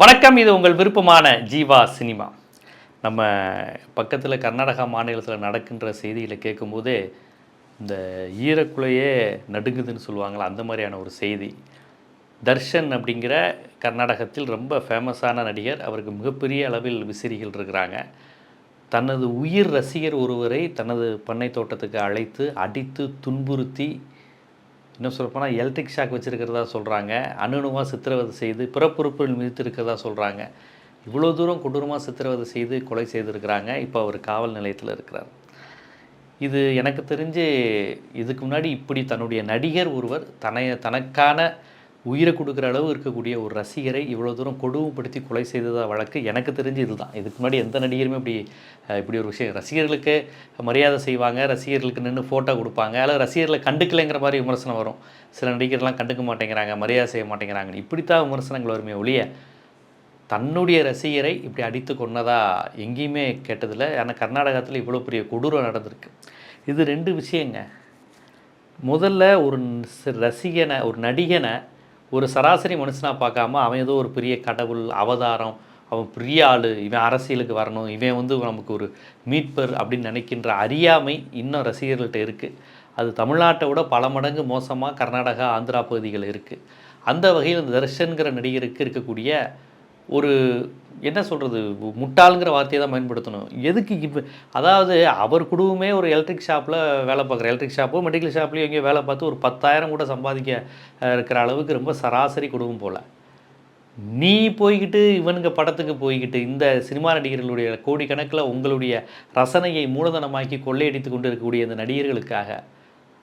வணக்கம் இது உங்கள் விருப்பமான ஜீவா சினிமா. நம்ம பக்கத்தில் கர்நாடகா மாநிலத்தில் நடக்கின்ற செய்திகளை கேட்கும்போதே இந்த ஈரக்குலையே நடுங்குதுன்னு சொல்லுவாங்களா அந்த மாதிரியான ஒரு செய்தி. தர்ஷன் அப்படிங்கிற கர்நாடகத்தில் ரொம்ப ஃபேமஸான நடிகர். அவருக்கு மிகப்பெரிய அளவில் விசிறிகள் இருக்கிறாங்க. தனது உயிர் ரசிகர் ஒருவரை தனது பண்ணை தோட்டத்துக்கு அழைத்து அடித்து துன்புறுத்தி இன்னும் சொல்லப்போனால் எலக்ட்ரிக் ஷாக் வச்சுருக்கிறதா சொல்கிறாங்க அணுணுவாக சித்திரவதை செய்து பிறப்புறுப்புகள் மிதித்திருக்கிறதா சொல்கிறாங்க இவ்வளோ தூரம் கொடூரமாக சித்திரவதை செய்து கொலை செய்திருக்கிறாங்க. இப்போ அவர் காவல் நிலையத்தில் இருக்கிறார். இது எனக்கு தெரிஞ்சு இதுக்கு முன்னாடி இப்படி தன்னுடைய நடிகர் ஒருவர் தன்னை தனக்கான உயிரை கொடுக்குற அளவு இருக்கக்கூடிய ஒரு ரசிகரை இவ்வளோ தூரம் கொடுமைப்படுத்தி கொலை செய்ததா வழக்கு எனக்கு தெரிஞ்சு இதுதான். இதுக்கு முன்னாடி எந்த நடிகருமே இப்படி இப்படி ஒரு விஷயம் ரசிகர்களுக்கு மரியாதை செய்வாங்க ரசிகர்களுக்கு நின்று ஃபோட்டோ கொடுப்பாங்க. அல்லது ரசிகர்களை கண்டுக்கலைங்கிற மாதிரி விமர்சனம் வரும். சில நடிகர்லாம் கண்டுக்க மாட்டேங்கிறாங்க மரியாதை செய்ய மாட்டேங்கிறாங்க. இப்படித்தான் விமர்சனங்கள் வருமே ஒழிய தன்னுடைய ரசிகரை இப்படி அடித்து கொன்னதா எங்கேயுமே கேட்டதில்லை. ஆனால் கர்நாடகத்தில் இவ்வளோ பெரிய கொடூரம் நடந்திருக்கு. இது ரெண்டு விஷயங்க. முதல்ல ஒரு ரசிகனை ஒரு நடிகனை ஒரு சராசரி மனுஷனாக பார்க்காம அவன் ஏதோ ஒரு பெரிய கடவுள் அவதாரம் அவன் பெரிய ஆள் இவன் அரசியலுக்கு வரணும் இவன் வந்து நமக்கு ஒரு மீட்பர் அப்படின்னு நினைக்கின்ற அறியாமை இன்னும் ரசிகர்கள்ட்ட இருக்குது அது தமிழ்நாட்டை விட பல மடங்கு மோசமாக கர்நாடகா ஆந்திரா பகுதிகள் இருக்குது அந்த வகையில் இந்த தர்ஷன்கிற நடிகருக்கு இருக்கக்கூடிய ஒரு என்ன சொல்கிறது முட்டாளுங்கிற வார்த்தையை தான் பயன்படுத்தணும். எதுக்கு இப்போ அதாவது அவர் குடும்பமே ஒரு எலக்ட்ரிக் ஷாப்பில் வேலை பார்க்குற எலக்ட்ரிக் ஷாப்போ மெடிக்கல் ஷாப்லேயும் எங்கேயோ வேலை பார்த்து ஒரு பத்தாயிரம் கூட சம்பாதிக்க இருக்கிற அளவுக்கு ரொம்ப சராசரி குடும்பம் போல். நீ போய்கிட்டு இவனுங்க படத்துக்கு போய்கிட்டு இந்த சினிமா நடிகர்களுடைய கோடிக்கணக்கில் உங்களுடைய ரசனையை மூலதனமாக்கி கொள்ளையடித்து கொண்டு இருக்கக்கூடிய இந்த நடிகர்களுக்காக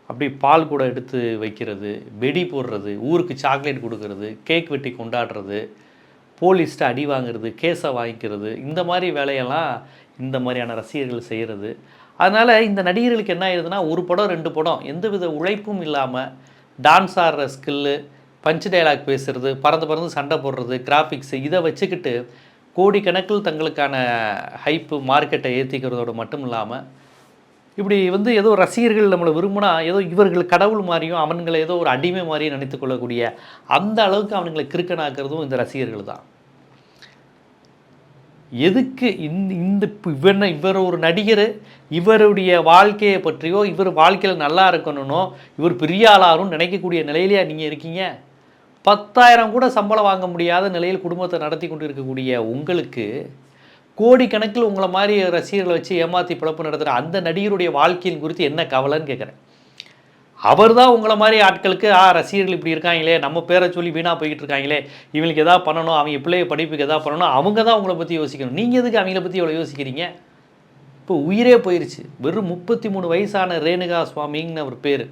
அப்படி பால் கூட எடுத்து வைக்கிறது வெடி போடுறது ஊருக்கு சாக்லேட் கொடுக்கறது கேக் வெட்டி கொண்டாடுறது போலீஸ்ட்டு அடி வாங்குறது கேஸை வாங்கிக்கிறது இந்த மாதிரி வேலையெல்லாம் இந்த மாதிரியான ரசிகர்கள் செய்கிறது அதனால் இந்த நடிகர்களுக்கு என்ன ஆயிடுதுன்னா ஒரு படம் ரெண்டு படம் எந்தவித உழைப்பும் இல்லாமல் டான்ஸ் ஆடுற ஸ்கில்லு பஞ்ச் டயலாக் பேசுகிறது பறந்து பறந்து சண்டை போடுறது கிராஃபிக்ஸு இதை வச்சுக்கிட்டு கோடிக்கணக்கில் தங்களுக்கான ஹைப்பு மார்க்கெட்டை ஏற்றிக்கிறதோடு மட்டும் இல்லாமல் இப்படி வந்து ஏதோ ரசிகர்கள் நம்மளை விரும்பினா ஏதோ இவர்கள் கடவுள் மாதிரியும் அவன்களை ஏதோ ஒரு அடிமை மாதிரியும் நினைத்து கொள்ளக்கூடிய அந்த அளவுக்கு அவனுங்களை கிறுக்கனாக்குறதும் இந்த ரசிகர்கள் தான். எதுக்கு இந்த இந்த இப்ப இவன இவர் ஒரு நடிகர் இவருடைய வாழ்க்கையை பற்றியோ இவர் வாழ்க்கையில் நல்லா இருக்கணும்னோ இவர் பெரிய ஆளாரும் நினைக்கக்கூடிய நிலையிலேயே நீங்கள் இருக்கீங்க? பத்தாயிரம் கூட சம்பளம் வாங்க முடியாத நிலையில் குடும்பத்தை நடத்தி கொண்டு இருக்கக்கூடிய உங்களுக்கு கோடிக்கணக்கில் உங்களை மாதிரி ரசிகர்களை வச்சு ஏமாற்றி பிழப்பு நடத்துகிற அந்த நடிகருடைய வாழ்க்கையின் குறித்து என்ன கவலைன்னு கேட்குறேன் அவர் தான் உங்களை மாதிரி ஆட்களுக்கு ஆ ரசிகர்கள் இப்படி இருக்காங்களே நம்ம பேரை சொல்லி வீணாக போய்கிட்டு இருக்காங்களே இவங்களுக்கு எதாவது பண்ணணும் அவங்க பிள்ளைய படிப்புக்கு எதாவது பண்ணணும் அவங்க தான் உங்களை பற்றி யோசிக்கணும். நீங்கள் எதுக்கு அவங்கள பற்றி இவ்வளோ யோசிக்கிறீங்க? இப்போ உயிரே போயிடுச்சு வெறும் முப்பத்தி மூணு வயசான ரேணுகா சுவாமிங்கன்னு அவர் பேர்.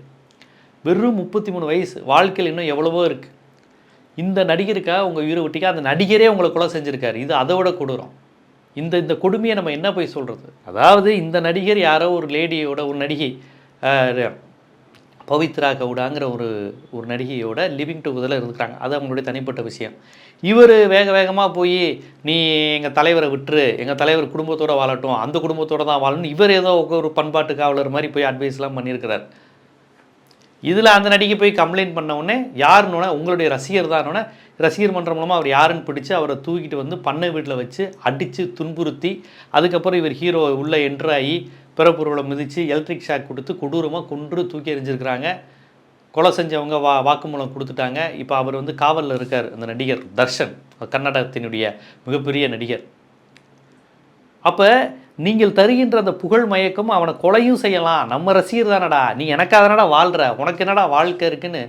வெறும் முப்பத்தி மூணு வயசு. வாழ்க்கையில் இன்னும் எவ்வளவோ இருக்குது இந்த நடிகருக்காக உங்கள் உயிரை ஒட்டிக்க அந்த நடிகரே உங்களை கொலை செஞ்சுருக்காரு. இது அதை விட கொடூரம். இந்த இந்த கொடுமையை நம்ம என்ன போய் சொல்கிறது அதாவது இந்த நடிகர் யாரோ ஒரு லேடியோட ஒரு நடிகை பவித்ரா கவுடாங்கிற ஒரு ஒரு நடிகையோட லிவிங் டுகெதரில் இருக்கிறாங்க அது அவங்களுடைய தனிப்பட்ட விஷயம். இவர் வேக வேகமாக போய் நீ எங்கள் தலைவரை விட்டுரு. எங்கள் தலைவர் குடும்பத்தோடு வாழட்டும். அந்த குடும்பத்தோட தான் வாழணும் இவர் ஏதோ ஒரு பண்பாட்டு காவலர் மாதிரி போய் அட்வைஸ்லாம் பண்ணியிருக்கிறார். இதில் அந்த நடிகை போய் கம்ப்ளைண்ட் பண்ண உடனே யாருன்னு உங்களுடைய ரசிகர் தானோடனே ரசிகர் மன்றம் மூலமாக அவர் யாருன்னு பிடிச்சி அவரை தூக்கிட்டு வந்து பண்ணை வீட்டில் வச்சு அடித்து துன்புறுத்தி அதுக்கப்புறம் இவர் ஹீரோ உள்ளே என்ட்ரு ஆகி மிதித்து எலக்ட்ரிக் ஷாக் கொடுத்து கொடூரமாக கொன்று தூக்கி எறிஞ்சிருக்கிறாங்க. கொலை செஞ்சவங்க வா வாக்குமூலம் கொடுத்துட்டாங்க. இப்போ அவர் வந்து காவலில் இருக்கார் அந்த நடிகர் தர்ஷன் கன்னடத்தினுடைய மிகப்பெரிய நடிகர். அப்போ நீங்கள் தருகின்ற அந்த புகழ் மயக்கம் அவனை கொலையும் செய்யலாம். நம்ம ரசிகர் தானடா. நீ எனக்காக தானடா வாழ்கிற உனக்கு என்னடா வாழ்க்கை இருக்குன்னு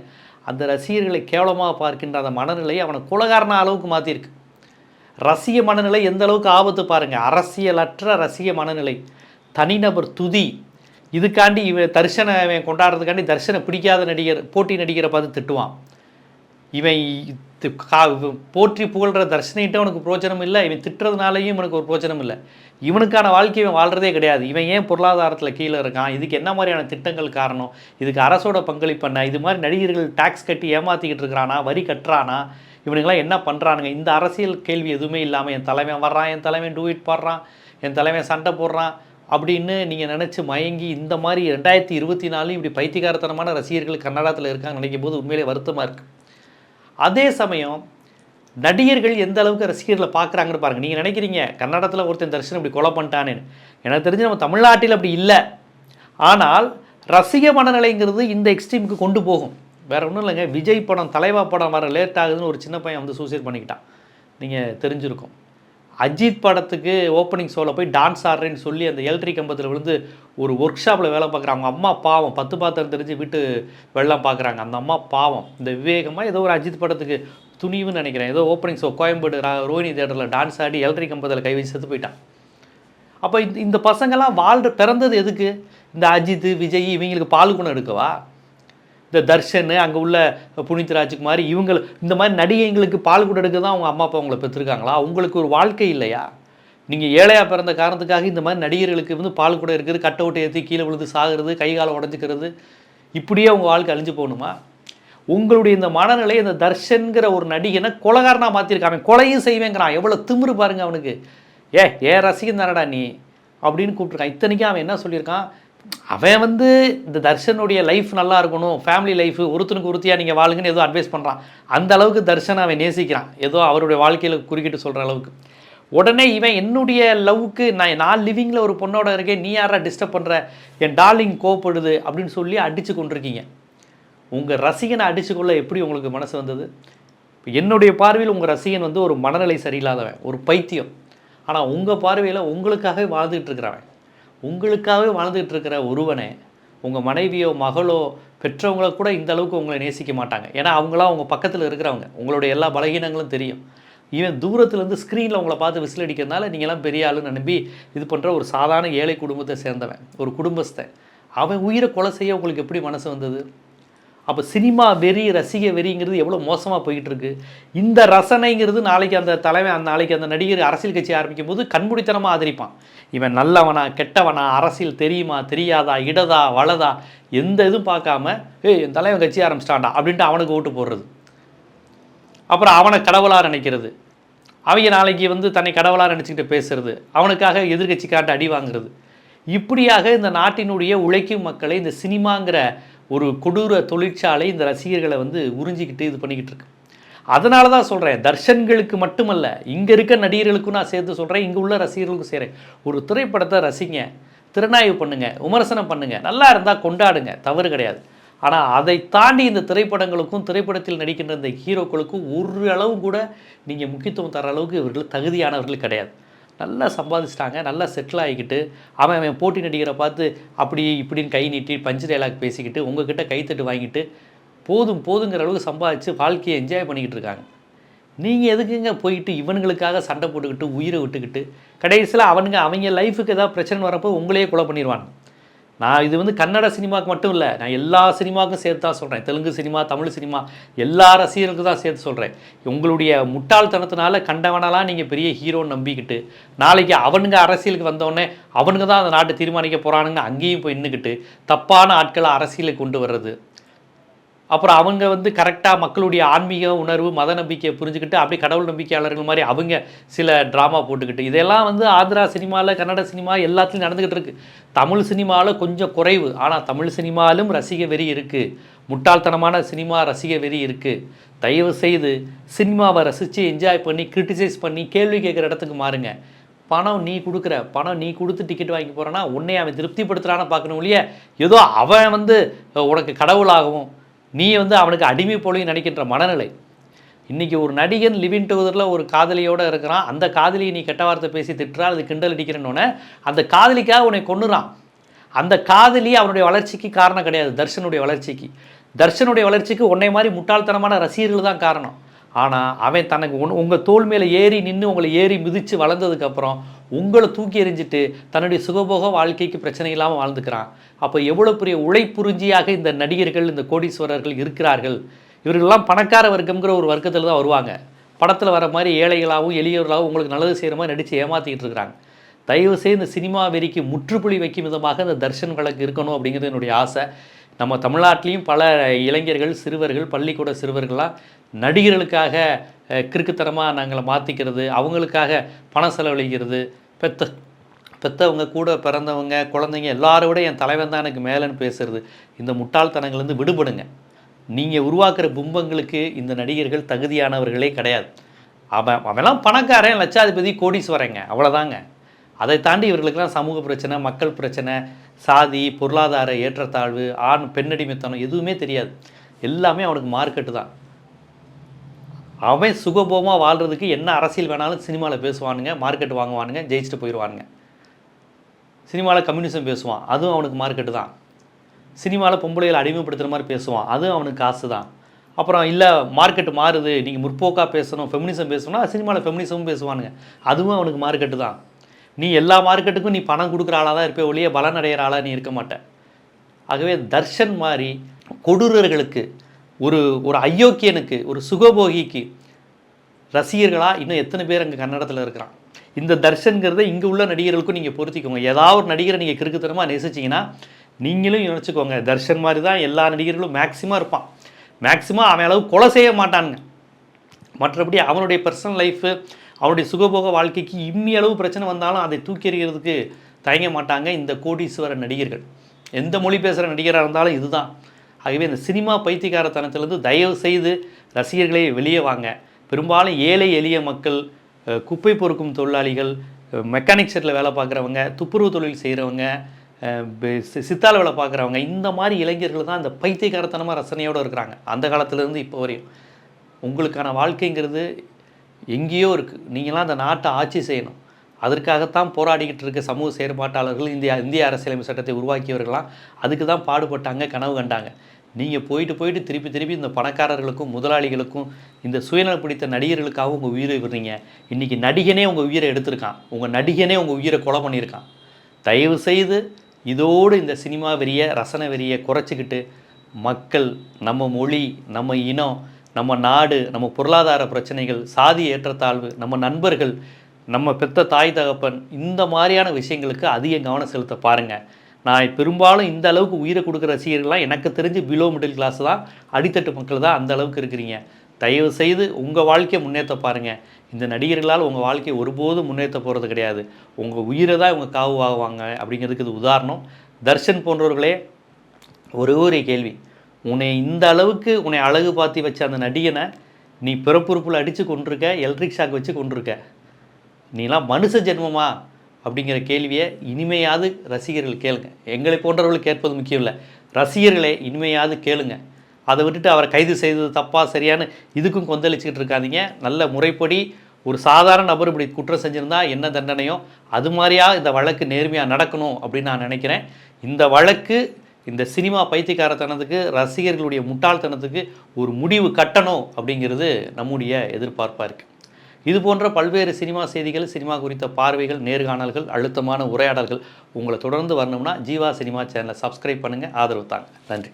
அந்த ரசிகர்களை கேவலமாக பார்க்கின்ற அந்த மனநிலை அவனை குலகாரண அளவுக்கு மாற்றிருக்கு ரசிக மனநிலை எந்த அளவுக்கு ஆபத்து பாருங்கள் அரசியலற்ற ரசிக மனநிலை. தனிநபர் துதி. இதுக்காண்டி இவன் தரிசன இவன் கொண்டாடுறதுக்காண்டி தர்ஷனை பிடிக்காத நடிகர் போட்டி நடிகரை பார்த்து திட்டுவான். இவன் போற்றி புகழ்கிற தர்ஷனிட்ட அவனுக்கு பிரோஜனம் இல்லை. இவன் திட்டுறதுனாலையும் இவனுக்கு ஒரு பிரோஜனம் இல்லை. இவனுக்கான வாழ்க்கை இவன் வாழ்கிறதே கிடையாது. இவன் ஏன் பொருளாதாரத்தில் கீழே இருக்கான்? இதுக்கு என்ன மாதிரியான திட்டங்கள் காரணம்? இதுக்கு அரசோட பங்களிப்பு என்ன? இது மாதிரி நடிகர்கள் டேக்ஸ் கட்டி ஏமாற்றிக்கிட்டு இருக்கிறானா? வரி கட்டுறானா? இவனுங்களாம் என்ன பண்ணுறானுங்க இந்த அரசியல் கேள்வி எதுவுமே இல்லாமல் என் தலைவன் வர்றான் என் தலைவன் டூயிட் பாடுறான் என் தலைவன் சண்டை போடுறான் அப்படின்னு நீங்கள் நினச்சி மயங்கி இந்த மாதிரி ரெண்டாயிரத்தி இருபத்தி நாலு இப்படி பைத்தியகாரத்தனமான ரசிகர்கள் கன்னடத்தில் இருக்காங்க நினைக்கும் போது உண்மையிலே வருத்தமாக இருக்குது அதே சமயம் நடிகர்கள் எந்த அளவுக்கு ரசிகர்களை பார்க்குறாங்கன்னு பாருங்கள் நீங்கள் நினைக்கிறீங்க கன்னடத்தில் ஒருத்தன் தரிசனம் இப்படி கொலை பண்ணிட்டானேன்னு. எனக்கு தெரிஞ்சு நம்ம தமிழ்நாட்டில் அப்படி இல்லை. ஆனால் ரசிக மனநிலைங்கிறது இந்த எக்ஸ்ட்ரீமுக்கு கொண்டு போகும். வேறு ஒன்றும் இல்லைங்க. விஜய் படம் தலைவா படம் வர லேட் ஆகுதுன்னு ஒரு சின்ன பையன் வந்து சூசைட் பண்ணிக்கிட்டான். நீங்கள் தெரிஞ்சிருக்கும். அஜித் படத்துக்கு ஓப்பனிங் ஷோவில் போய் டான்ஸ் ஆடுறேன்னு சொல்லி அந்த எல்ட்ரி கம்பத்தில் விழுந்து ஒரு ஒர்க் ஷாப்பில் வேலை பார்க்குறாங்க. அவங்க அம்மா பாவம். பத்து பாத்திரம் தெரிஞ்சு வீட்டு வெள்ளம் பார்க்குறாங்க. அந்த அம்மா பாவம். இந்த விவேகமாக ஏதோ ஒரு அஜித் படத்துக்கு துணிவுன்னு நினைக்கிறேன். ஏதோ ஓப்பனிங் ஷோ கோயம்பேடு ரோஹினி தேட்டரில் டான்ஸ் ஆடி எல்ட்ரி கம்பத்தில் கை வச்சு செத்து போயிட்டான். அப்போ இந்த இந்த பசங்கள்லாம் வாழ்ற பிறந்தது எதுக்கு? இந்த அஜித் விஜய் இவங்களுக்கு பால் குணம் எடுக்கவா? இந்த தர்ஷன் அங்கே உள்ள புனித் ராஜ்குமார் இவங்க இந்த மாதிரி நடிகைங்களுக்கு பால் குடம் எடுக்க தான் அவங்க அம்மா அப்பா உங்களை பெற்றிருக்காங்களா? உங்களுக்கு ஒரு வாழ்க்கை இல்லையா? நீங்கள் ஏழையாக பிறந்த காரணத்துக்காக இந்த மாதிரி நடிகர்களுக்கு வந்து பால் கூட இருக்கிறது கட் அவுட்டை ஏற்றி கீழே விழுந்து சாகிறது கை காலை உடஞ்சிக்கிறது இப்படியே உங்கள் வாழ்க்கை அழிஞ்சு போகணுமா? உங்களுடைய இந்த மனநிலை இந்த தர்ஷன்கிற ஒரு நடிகனை கொலகாரனாக மாற்றிருக்காங்க அவன் கொலையும் செய்வேங்கிறான். எவ்வளோ திமிரு பாருங்க அவனுக்கு. ஏ ஏ ரசிகன் தானடா நீ? அப்படின்னு கூப்பிட்ருக்கான் இத்தனைக்கும் அவன் என்ன சொல்லியிருக்கான்? அவன் வந்து இந்த தர்ஷனுடைய லைஃப் நல்லா இருக்கணும் ஃபேமிலி லைஃப் ஒருத்தனுக்கு ஒருத்தியாக நீங்கள் வாழுங்கன்னு ஏதோ அட்வைஸ் பண்ணுறான் அந்த அளவுக்கு தர்ஷன் அவன் நேசிக்கிறான். ஏதோ அவருடைய வாழ்க்கையில் குறுக்கிட்டு சொல்கிற அளவுக்கு. உடனே இவன் என்னுடைய லவ்வுக்கு நான் நான் லிவிங்கில் ஒரு பொண்ணோட இருக்கேன் நீ யாரா டிஸ்டர்ப் பண்ணுற என் டார்லிங் கோப்படுது அப்படின்னு சொல்லி அடித்து கொண்டிருக்கீங்க. உங்கள் ரசிகனை அடிச்சுக்கொள்ள எப்படி உங்களுக்கு மனசு வந்தது? என்னுடைய பார்வையில் உங்கள் ரசிகன் வந்து ஒரு மனநிலை சரியில்லாதவன் ஒரு பைத்தியம். ஆனால் உங்கள் பார்வையில் உங்களுக்காகவே வாழ்ந்துகிட்டு இருக்கிறவன். உங்களுக்காகவே வாழ்ந்துகிட்டு இருக்கிற ஒருவனை உங்கள் மனைவியோ மகளோ பெற்றவங்கள கூட இந்த அளவுக்கு உங்களை நேசிக்க மாட்டாங்க. ஏன்னா அவங்களாம் அவங்க பக்கத்தில் இருக்கிறவங்க. உங்களுடைய எல்லா பலகீனங்களும் தெரியும். இவன் தூரத்துலேருந்து ஸ்க்ரீனில் உங்களை பார்த்து விசில் அடிக்கிறதுனால நீங்களாம் பெரிய ஆளுன்னு நம்பி இது பண்ணுற ஒரு சாதாரண ஏழை குடும்பத்தை சேர்ந்தவன் ஒரு குடும்பஸ்தன். அவன் உயிரை கொலை செய்ய உங்களுக்கு எப்படி மனசு வந்தது? அப்போ சினிமா வெறி ரசிக வெறிங்கிறது எவ்வளோ மோசமாக போய்கிட்டு இருக்கு இந்த ரசனைங்கிறது நாளைக்கு அந்த தலைமை அந்த நாளைக்கு அந்த நடிகர் அரசியல் கட்சி ஆரம்பிக்கும் போது கண்முடித்தனமாக ஆதரிப்பான். இவன் நல்லவனா கெட்டவனா அரசியல் தெரியுமா தெரியாதா இடதா வலதா எந்த இதுவும் பார்க்காம ஏய் என் தலைவன் கட்சி ஆரம்பிச்சிட்டான்டா அப்படின்ட்டு அவனுக்கு ஓட்டு போடுறது. அப்புறம் அவனை கடவுளாக நினைக்கிறது அவங்க நாளைக்கு வந்து தன்னை கடவுளாக நினச்சிக்கிட்டு பேசுறது. அவனுக்காக எதிர்கட்சிக்காட்ட அடி வாங்குறது. இப்படியாக இந்த நாட்டினுடைய உழைக்கும் மக்களை இந்த சினிமாங்கிற ஒரு கொடூர தொழிற்சாலை இந்த ரசிகர்களை வந்து உறிஞ்சிக்கிட்டு இது பண்ணிக்கிட்டு இருக்கு. அதனால தான் சொல்கிறேன் தர்ஷன்களுக்கு மட்டுமல்ல இங்கே இருக்க நடிகர்களுக்கும் நான் சேர்த்து சொல்கிறேன் இங்கே உள்ள ரசிகர்களுக்கும் செய்கிறேன் ஒரு திரைப்படத்தை ரசிங்க திறனாய்வு பண்ணுங்கள் விமர்சனம் பண்ணுங்கள் நல்லா இருந்தால் கொண்டாடுங்க தவறு கிடையாது. ஆனால் அதை தாண்டி இந்த திரைப்படங்களுக்கும் திரைப்படத்தில் நடிக்கின்ற இந்த ஹீரோக்களுக்கும் ஒரு அளவு கூட நீங்கள் முக்கியத்துவம் தர அளவுக்கு இவர்கள் தகுதியானவர்கள் கிடையாது. நல்லா சம்பாதிச்சிட்டாங்க நல்லா செட்டில் ஆகிக்கிட்டு அவன் அவன் போட்டி நடிகரை பார்த்து அப்படி இப்படின்னு கை நீட்டி பஞ்சு டைலாக் பேசிக்கிட்டு உங்ககிட்ட கைத்தட்டு வாங்கிட்டு போதும் போதுங்கிற அளவுக்கு சம்பாதிச்சு வாழ்க்கையை என்ஜாய் பண்ணிக்கிட்டு இருக்காங்க. நீங்கள் எதுக்குங்க போயிட்டு இவனுங்களுக்காக சண்டை போட்டுக்கிட்டு உயிரை விட்டுக்கிட்டு கடைசியில் அவனுங்க அவங்க லைஃபுக்கு ஏதாவது பிரச்சனை வரப்போ உங்களையே கொலை பண்ணிடுவாங்க நான் இது வந்து கன்னட சினிமாவுக்கு மட்டும் இல்லை நான் எல்லா சினிமாவுக்கும் சேர்த்து தான் சொல்கிறேன் தெலுங்கு சினிமா தமிழ் சினிமா எல்லா ரசிகர்களுக்கும் தான் சேர்த்து சொல்கிறேன் உங்களுடைய முட்டாள்தனத்தினால கண்டவனெல்லாம் நீங்கள் பெரிய ஹீரோன்னு நம்பிக்கிட்டு நாளைக்கு அவனுங்க அரசியலுக்கு வந்தோடனே அவனுங்க தான் அந்த நாட்டை தீர்மானிக்க போகிறானுங்க அங்கேயும் போய் நின்றுக்கிட்டு தப்பான ஆட்களை அரசியலுக்கு கொண்டு வர்றது. அப்புறம் அவங்க வந்து கரெக்டாக மக்களுடைய ஆன்மீக உணர்வு மத நம்பிக்கையை புரிஞ்சுக்கிட்டு அப்படியே கடவுள் நம்பிக்கையாளர்கள் மாதிரி அவங்க சில ட்ராமா போட்டுக்கிட்டு. இதெல்லாம் வந்து ஆந்திரா சினிமாவில் கன்னட சினிமா எல்லாத்துலையும் நடந்துக்கிட்டு இருக்குது தமிழ் சினிமாவில் கொஞ்சம் குறைவு. ஆனால் தமிழ் சினிமாவிலும் ரசிக வெறி இருக்குது முட்டாள்தனமான சினிமா ரசிக வெறி இருக்குது தயவு செய்து சினிமாவை ரசித்து என்ஜாய் பண்ணி கிரிட்டிசைஸ் பண்ணி கேள்வி கேட்குற இடத்துக்கு மாறுங்க. பணம் நீ கொடுக்குற பணம் நீ கொடுத்து டிக்கெட் வாங்கி போகிறேன்னா உன்னை அவன் திருப்திப்படுத்துறான்னு பார்க்கணும் இல்லையா? ஏதோ அவன் வந்து உனக்கு கடவுளாகவும் நீ வந்து அவனுக்கு அடிமை போலையும் நினைக்கின்ற மனநிலை. இன்றைக்கி ஒரு நடிகன் லிவின் டுகெதரில் ஒரு காதலியோடு இருக்கிறான். அந்த காதலியை நீ கெட்ட வார்த்தை பேசி திட்டுறா அது கிண்டல் அடிக்கிறனோடனே அந்த காதலிக்காக உன்னை கொன்னுறான். அந்த காதலி அவனுடைய வளர்ச்சிக்கு காரணம் கிடையாது தர்ஷனுடைய வளர்ச்சிக்கு. தர்ஷனுடைய வளர்ச்சிக்கு உன்னை மாதிரி முட்டாள்தனமான ரசிகர்கள் தான் காரணம். ஆனால் அவன் தனக்கு உன் உங்கள் தோல் மேலே ஏறி நின்று உங்களை ஏறி மிதித்து வளர்ந்ததுக்கப்புறம் உங்களை தூக்கி எறிஞ்சிட்டு தன்னுடைய சுகபோக வாழ்க்கைக்கு பிரச்சனை இல்லாமல் வாழ்ந்துக்கிறான். அப்போ எவ்வளோ பெரிய உழைப்புறிஞ்சியாக இந்த நடிகர்கள் இந்த கோடீஸ்வரர்கள் இருக்கிறார்கள்? இவர்கள்லாம் பணக்கார வர்க்கம்ங்கிற ஒரு வர்க்கத்தில் தான் வருவாங்க. படத்தில் வர மாதிரி ஏழைகளாகவும் எளியவர்களாகவும் உங்களுக்கு நல்லது செய்கிற மாதிரி நடித்து ஏமாற்றிக்கிட்டு இருக்கிறாங்க. தயவுசெய்து இந்த சினிமா வெறிக்கு முற்றுப்புள்ளி வைக்கும் விதமாக இந்த தர்ஷன் வழக்கு இருக்கணும் அப்படிங்கிறது என்னுடைய ஆசை. நம்ம தமிழ்நாட்டிலையும் பல இளைஞர்கள் சிறுவர்கள் பள்ளிக்கூட சிறுவர்கள்லாம் நடிகர்களுக்காக கிறுக்குத்தனமாக நாங்களை மாற்றிக்கிறது அவங்களுக்காக பணம் செலவழிக்கிறது. பெத்த பெத்தவங்க கூட பிறந்தவங்க குழந்தைங்க எல்லாரோட என் தலைவன் தான் எனக்கு மேலேன்னு பேசுகிறது இந்த முட்டாள்தனங்கள்லேருந்து விடுபடுங்க. நீங்கள் உருவாக்குற பிம்பங்களுக்கு இந்த நடிகர்கள் தகுதியானவர்களே கிடையாது. அவன் அவெல்லாம் பணக்காரன் லட்சாதிபதி கோடீஸ்வரங்க. அவ்வளோதாங்க அதை தாண்டி இவர்களுக்கெல்லாம் சமூக பிரச்சனை மக்கள் பிரச்சனை சாதி பொருளாதார ஏற்றத்தாழ்வு ஆண் பெண்ணடிமைத்தனம் எதுவுமே தெரியாது. எல்லாமே அவனுக்கு மார்க்கெட்டு தான். அவன் சுகபோகமாக வாழ்கிறதுக்கு என்ன அரசியல் வேணாலும் சினிமாவில் பேசுவானுங்க மார்க்கெட் வாங்குவானுங்க ஜெயிச்சுட்டு போயிடுவானுங்க சினிமாவில் கம்யூனிசம் பேசுவான் அதுவும் அவனுக்கு மார்க்கெட்டு தான். சினிமாவில் பொம்பளைகளை அடிமைப்படுத்துகிற மாதிரி பேசுவான் அதுவும் அவனுக்கு காசு தான். அப்புறம் இல்லை மார்க்கெட் மாறுது நீங்கள் முற்போக்காக பேசணும் ஃபெமினிசம் பேசணும்னா சினிமாவில் ஃபெமினிசமும் பேசுவானுங்க அதுவும் அவனுக்கு மார்க்கெட்டு தான். நீ எல்லா மார்க்கெட்டுக்கும் நீ பணம் கொடுக்குற ஆளாக தான் இருப்பே ஒழிய பலன் அடைகிற ஆளாக நீ இருக்க மாட்டேன் ஆகவே தர்ஷன் மாதிரி கொடூரர்களுக்கு ஒரு ஒரு அயோக்கியனுக்கு ஒரு சுகபோகிக்கு ரசிகர்களாக இன்னும் எத்தனை பேர் அங்கே கன்னடத்தில் இருக்கிறான்? இந்த தர்ஷன்கிறத இங்கே உள்ள நடிகர்களுக்கும் நீங்கள் பொருத்திக்கோங்க. ஏதாவது ஒரு நடிகரை நீங்கள் கிறுக்குத்தனமாக நேசிச்சிங்கன்னா நீங்களும் நினச்சிக்கோங்க தர்ஷன் மாதிரி தான் எல்லா நடிகர்களும் மேக்ஸிமம் இருப்பான். மேக்ஸிமம் அவன் அளவு கொலை செய்ய மாட்டானுங்க. மற்றபடி அவனுடைய பர்சனல் லைஃபு அவனுடைய சுகபோக வாழ்க்கைக்கு இம்மியளவு பிரச்சனை வந்தாலும் அதை தூக்கி எறிகிறதுக்கு தயங்க மாட்டாங்க இந்த கோடீஸ்வர நடிகர்கள். எந்த மொழி பேசுகிற நடிகராக இருந்தாலும் இதுதான். ஆகவே இந்த சினிமா பைத்தியக்காரத்தனத்திலிருந்து தயவு செய்து ரசிகர்களே வெளியே வாங்க. பெரும்பாலும் ஏழை எளிய மக்கள் குப்பை பொறுக்கும் தொழிலாளிகள் மெக்கானிக் செட்டில் வேலை பார்க்குறவங்க துப்புரவு தொழில் செய்கிறவங்க சித்தால வேலை பார்க்குறவங்க இந்த மாதிரி இளைஞர்கள் தான் இந்த பைத்தியக்காரத்தனமாக ரசனையோடு இருக்கிறாங்க. அந்த காலத்துலேருந்து இப்போ வரையும். உங்களுக்கான வாழ்க்கைங்கிறது எங்கேயோ இருக்குது நீங்களாம் அந்த நாட்டை ஆட்சி செய்யணும். அதற்காகத்தான் போராடிக்கிட்டு இருக்க சமூக செயற்பாட்டாளர்கள் இந்திய இந்திய அரசியலமைப்பு சட்டத்தை உருவாக்கியவர்களாம் அதுக்கு தான் பாடுபட்டாங்க கனவு கண்டாங்க. நீங்கள் போயிட்டு போயிட்டு திருப்பி திருப்பி இந்த பணக்காரர்களுக்கும் முதலாளிகளுக்கும் இந்த சுயநலம் பிடித்த நடிகர்களுக்காக உங்கள் உயிரை விடுறீங்க. இன்றைக்கி நடிகனே உங்கள் உயிரை எடுத்திருக்கான். உங்கள் நடிகனே உங்கள் உயிரை கொலை பண்ணியிருக்கான். தயவு செய்து இதோடு இந்த சினிமா வெறிய ரசன வெறியை குறைச்சிக்கிட்டு மக்கள் நம்ம மொழி நம்ம இனம் நம்ம நாடு நம்ம பொருளாதார பிரச்சனைகள் சாதி ஏற்றத்தாழ்வு நம்ம நண்பர்கள் நம்ம பெத்த தாய் தகப்பன் இந்த மாதிரியான விஷயங்களுக்கு அதிக கவனம் செலுத்த பாருங்கள் நான் பெரும்பாலும் இந்த அளவுக்கு உயிரை கொடுக்குற ரசிகர்கள்லாம் எனக்கு தெரிஞ்சு பிலோ மிடில் கிளாஸ் தான் அடித்தட்டு மக்கள் தான் அந்த அளவுக்கு இருக்கிறீங்க. தயவு செய்து உங்கள் வாழ்க்கையை முன்னேற்ற பாருங்கள் இந்த நடிகர்களால் உங்கள் வாழ்க்கையை ஒருபோதும் முன்னேற்ற போகிறது கிடையாது. உங்கள் உயிரை தான் இவங்க காவு ஆகுவாங்க அப்படிங்கிறதுக்கு இது உதாரணம். தர்ஷன் போன்றவர்களே ஒரே ஒரு கேள்வி. உன்னை இந்த அளவுக்கு உன்னை அழகு பார்த்து வச்ச அந்த நடிகனை நீ பிறப்புறுப்பில் அடித்து கொண்டிருக்க எலக்ட்ரிக் ஷாக் வச்சு கொண்டிருக்க. நீலாம் மனுஷ ஜென்மமா? அப்படிங்கிற கேள்வியை இனிமையாவது ரசிகர்கள் கேளுங்க. எங்களை போன்றவர்கள் கேட்பது முக்கியம் இல்லை. ரசிகர்களே இனிமையாவது கேளுங்க. அதை விட்டுட்டு அவரை கைது செய்தது தப்பாக சரியான்னு இதுக்கும் கொந்தளிச்சுக்கிட்டு இருக்காதீங்க. நல்ல முறைப்படி ஒரு சாதாரண நபர் இப்படி குற்றம் செஞ்சுருந்தா என்ன தண்டனையோ? அது மாதிரியா இந்த வழக்கு நேர்மையாக நடக்கணும் அப்படின்னு நான் நினைக்கிறேன். இந்த வழக்கு இந்த சினிமா பைத்தியக்காரத்தனத்துக்கு ரசிகர்களுடைய முட்டாள்தனத்துக்கு ஒரு முடிவு கட்டணும் அப்படிங்கிறது நம்முடைய எதிர்பார்ப்பாக இருக்குது இது போன்ற பல்வேறு சினிமா செய்திகள் சினிமா குறித்த பார்வைகள் நேர்காணல்கள் அழுத்தமான உரையாடல்கள் உங்களை தொடர்ந்து வரணும்னா ஜீவா சினிமா சேனலை சப்ஸ்கிரைப் பண்ணுங்கள் ஆதரவு தாங்க. நன்றி.